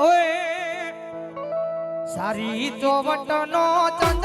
ઓય સારી ચોવટનો ચંદારવો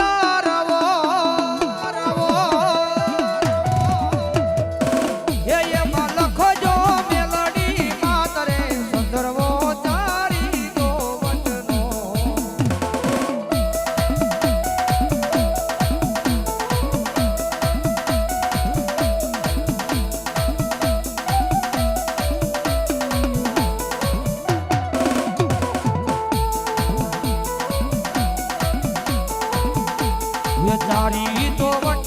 ચારી તો વટનો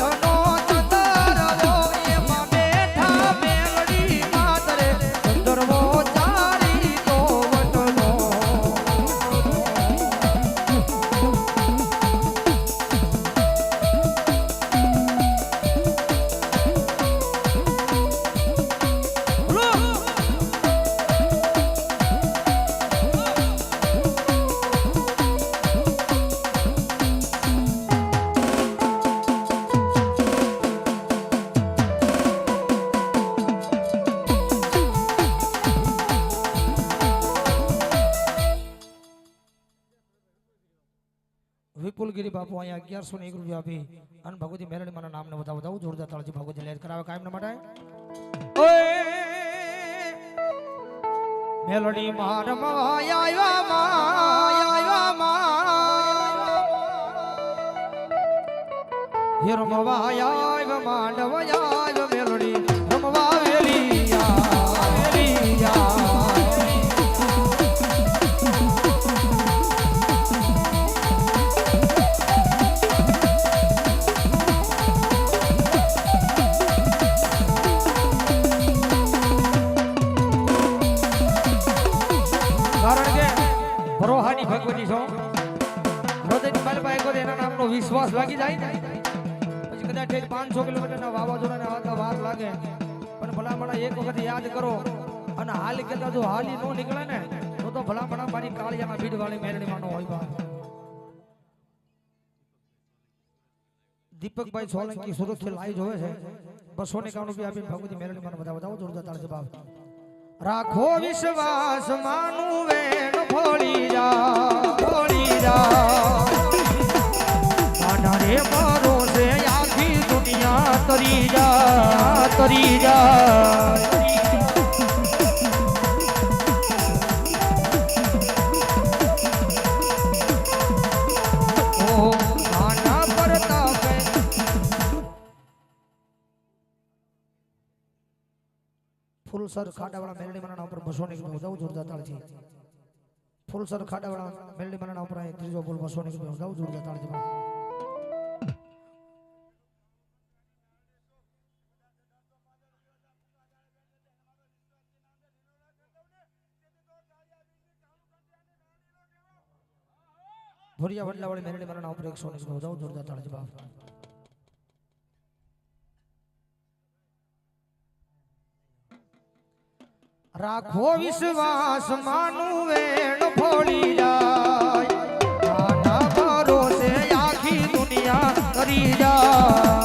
વિપુલગીરી બાપુ, અહીંયા અગિયારસો ને એક રૂપિયા આપી અને ભગવતી મેરડી મારા નામને વધાવો વધાવું, જોરદાર તાળજી ભગવતી લેર કરાવે, કાયમ માટે. મેલડી માર આવ્યા આવ્યા માયા આવ્યા મેલડી અને હાલ કેતા જો હાલી નો નીકળે ને. તો તો ભલામણા મારી કાળિયાના ભીડ વાળી મેરડીમાં નો હોય બા દીપકભાઈ સોલંકી સુરતથી લાઈવ જોવે છે. બસો ને કામ રૂપિયા આપીને ભગવતી મેરડી મને બધા બધા જોરદાર તાળ જવાબ રાખો વિશ્વાસ, માનું વેણ ફોડી જા ફોડી જા. ભરોસે આખી દુનિયા તરી જા તરી જા. ફૂલસર ખાડાવાળા મેલડી માના ઉપર પર બસો ની વધાવું જોરદાર તાળ છે. ફૂલસર ખાડાવાળા મેલડી માના ઉપર ત્રીજો ફૂલ બસો ની વધાવું જોરદાર તાળ છે. ભુરિયા વડલાવાળી મેરડી માના નામ પર એકસો ની વધાવું જોરદાર તાળ છે. રાખો વિશ્વાસ માનું વેણ ફોડી જાય. ભરોસે આખી દુનિયા કરી જાય.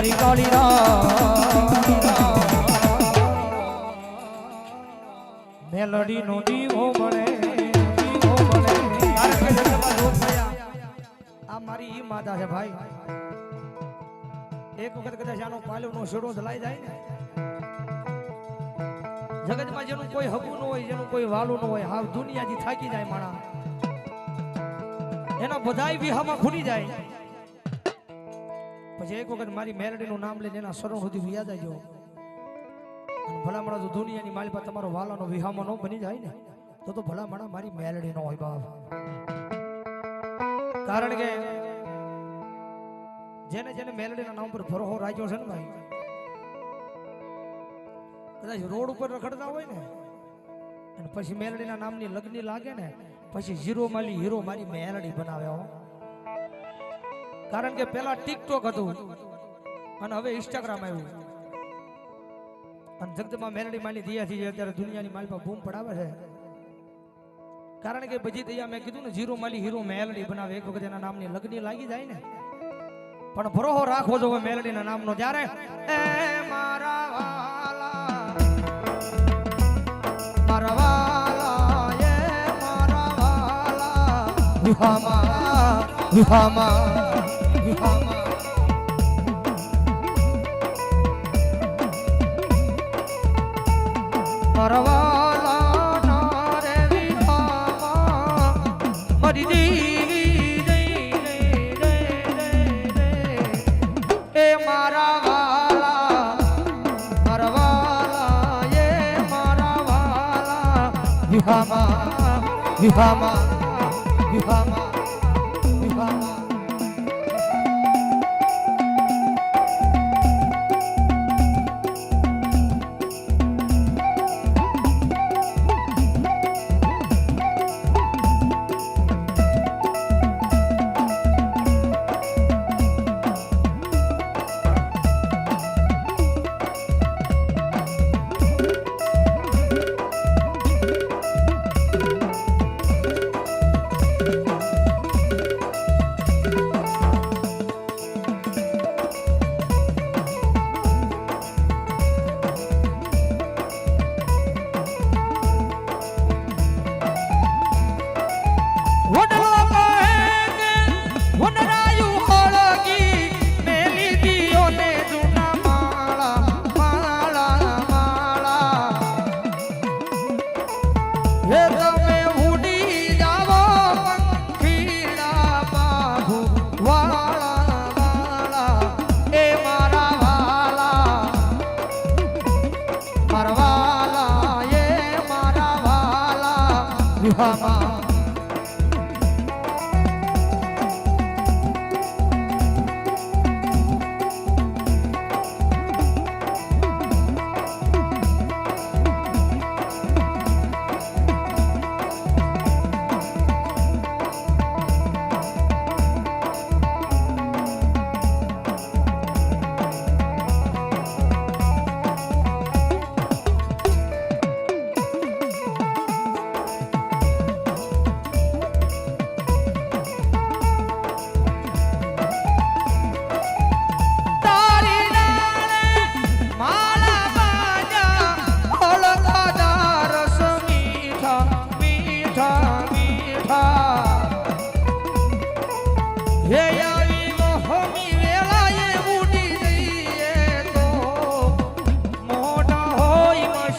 અંધારી કાળી મેલડી નો દીવો થયા. આ મારી ઈ માતા છે ભાઈ. એક વખત કદાચ આનો પાલ્યોનો શેડો જલાઈ જાય ને. જગતમાં જેનું કોઈ હગું ન હોય, જેનું કોઈ વાલું ન હોય, હાવ દુનિયાથી થાકી જાય માણા એના બધાય વિહામાં ખૂલી જાય. પછી એક વખત મારી મેલડીનું નામ લઈને એના શરણ સુધી યાદ આવ્યો ભલામણા જો દુનિયાની માલિકા તમારો વાલાનો વિહામાં ન બની જાય ને, તો તો ભલામણા મારી મેલડી નો હોય બાપ. કારણ કે જેને જેને મેલડીના નામ પર ભરોહો રાખ્યો છે ને ભાઈ, કદાચ રોડ ઉપર રખડતા હોય ને, અને પછી મેલડીના નામની લગ્ન લાગે ને, પછી ઝીરો માલી હીરો મારી મેલડી બનાવ્યા હો. કારણ કે પેલા ટિકટોક હતું. અને હવે ઇન્સ્ટાગ્રામ આવ્યું. અને જગતમાં મેલડી માલી દિયાથી અત્યારે દુનિયાની માલમાં બૂમ પડાવે છે. કારણ કે બધી દયા મેં કીધું ને, જીરો માલી, હીરો મેલડી બનાવે. એક વખત એના નામની લગ્ન લાગી જાય ને. પણ ભરોહો રાખવો જો મેલડીના નામનો. જ્યારે એ મારા વાલા, મારા વિહામાં વિહામાં વિહામાં વિહામાં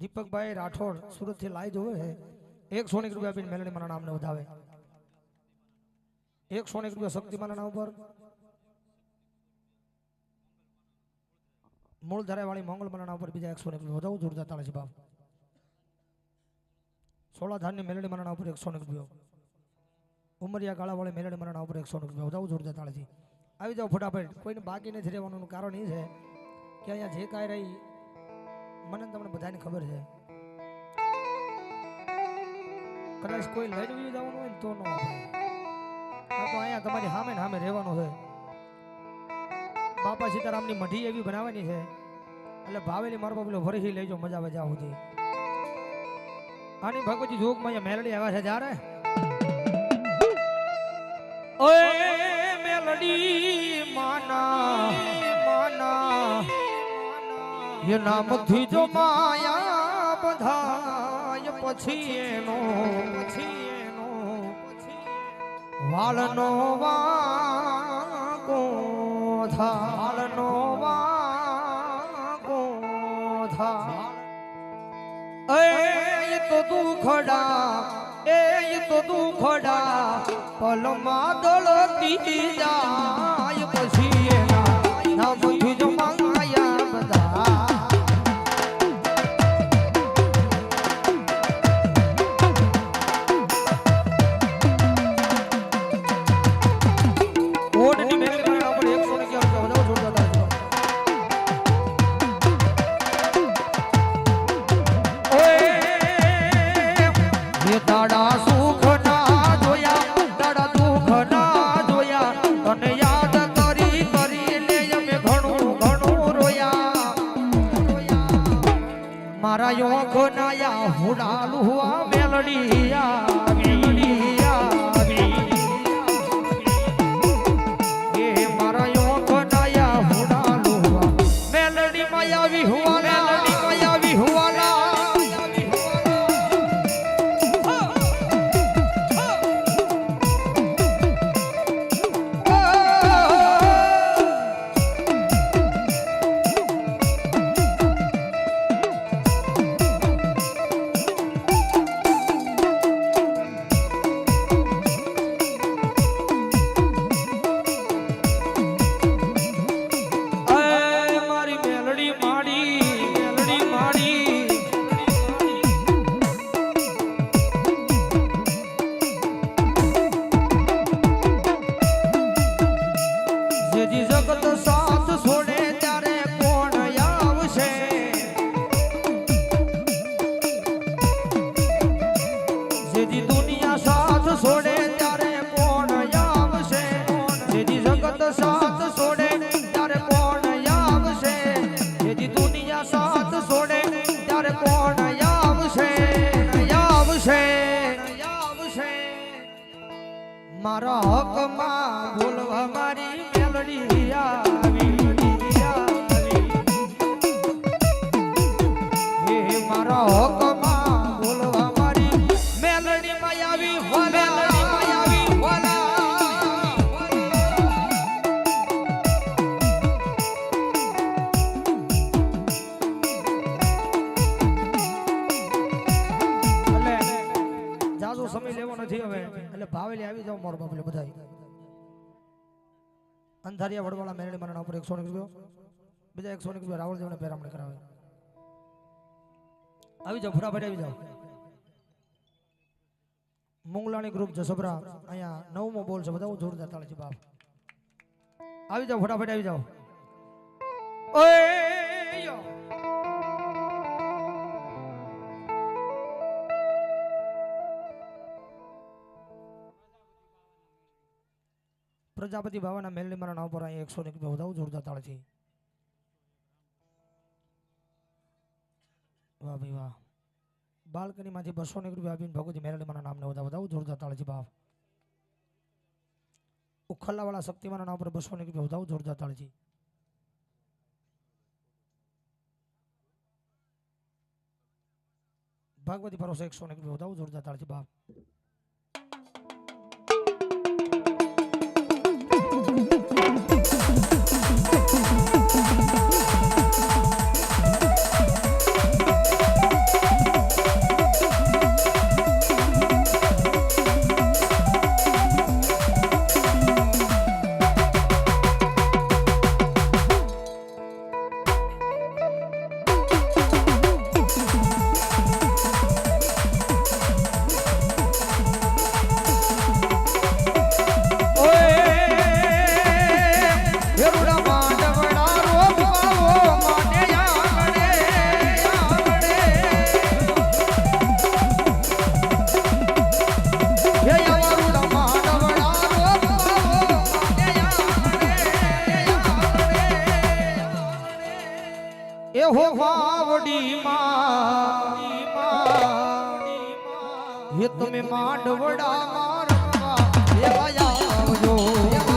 દીપકભાઈ રાઠોડ સુરતથી લાઈ જોવે છે. એક સોની રૂપિયા આપીને મેલડી મારા નામને વધાવે. એક સોની રૂપિયા શક્તિમાના નામ ઉપર. મૂળ ધરાવાળી મારા નામ ઉપર બીજા એકસો ને વધાવું, જોરદાર તાળે છે બાપ. સોળા ધાનની મેલડી મારા નામ પર એકસો ને રૂપિયો. ઉમરિયા ગાળાવાળી મેલડી મારા નામ પર એકસો ને રૂપિયા વધાવું, જોરદાર તાળે છે આવી જાઓ ફટાફટ. કોઈને બાકી નથી રહેવાનું કારણ એ છે કે અહીંયા જે કાંઈ રહી મને તમને બધાને ખબર છે. કદાચ કોઈ લઈ જવું જવાનું હોય ને તો ન તો અહીંયા તમારી સામે ને સામે રહેવાનું છે. બાપા સીતારામની મઢી એવી બનાવવાની છે. એટલે ભાવેલી મારો બાપલો ફરીથી લેજો મજા મજા સુધી. આની ભગવતી જોગમાં અહીંયા મેલડી આવ્યા છે જ્યારે ઓય, મેલડી માના. એ નામથી જો માયા બધાય, પછી એનો પછી એનો. વાળનો વાગો થા વાળનો વાગો થા એ તો દુખડા, એ તો દુખડા, પલમાં દળતી જાય, પછી અંધારિયા વડવાળા મેરડી મારા ઉપર એકસો રૂપિયો બીજા એકસો ને રૂપિયા રાવળ દેવને પેરામણી કરાવે. આવી જાઓ ફટાફટ આવી જાઓ. મુંગલાણી ગ્રુપ જસોબરા અહીંયા નવમો બોલ છે, બધા જોરદાર તાળી છે બાપ. આવી જાઓ ફટાફટ આવી જાઓ. ઓય! પ્રજાપતિ બાવાના મેલની મારા નામ પર અહીંયા એકસો ને વધાવો, જોરદાર તાળ છે વાહ ભાઈ વાહ. બાલ્કની માંથી બસો ને રૂપિયા આપીને ભગવતી મેલડી મારા નામને વધાવો વધાવો, જોરદાર તાળ છે બાપ. ઉખલ્લાવાળા શક્તિમાના નામ પર બસો ને રૂપિયા વધાવો, જોરદાર તાળ છે ભાગવતી ભરોસે એકસો ને રૂપિયા વધાવો, જોરદાર તાળ છે બાપ. તમે માંડવડા મારવા. એવા આવજો.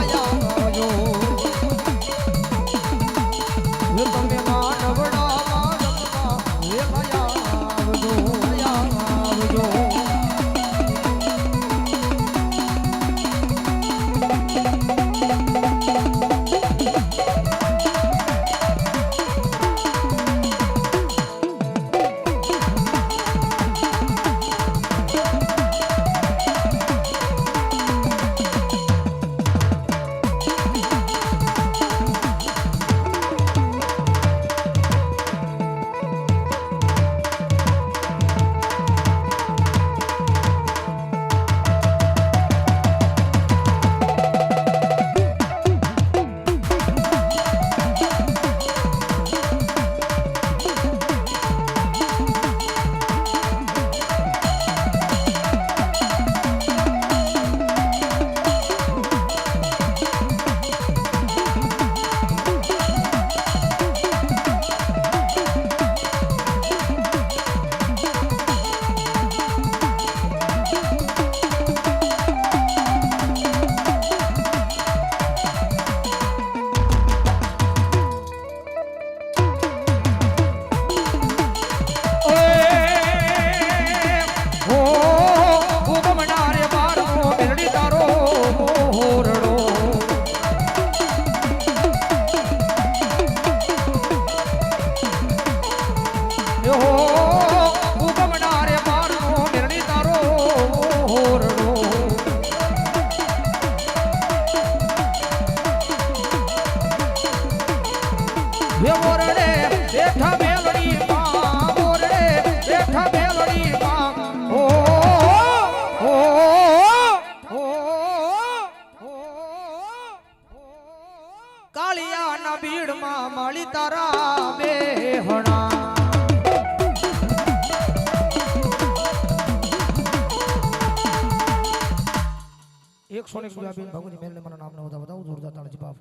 કરજો બાપ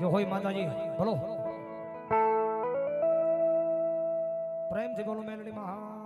જો હોય માતાજી ભલો. પ્રેમથી બોલો મેલડીમાં હા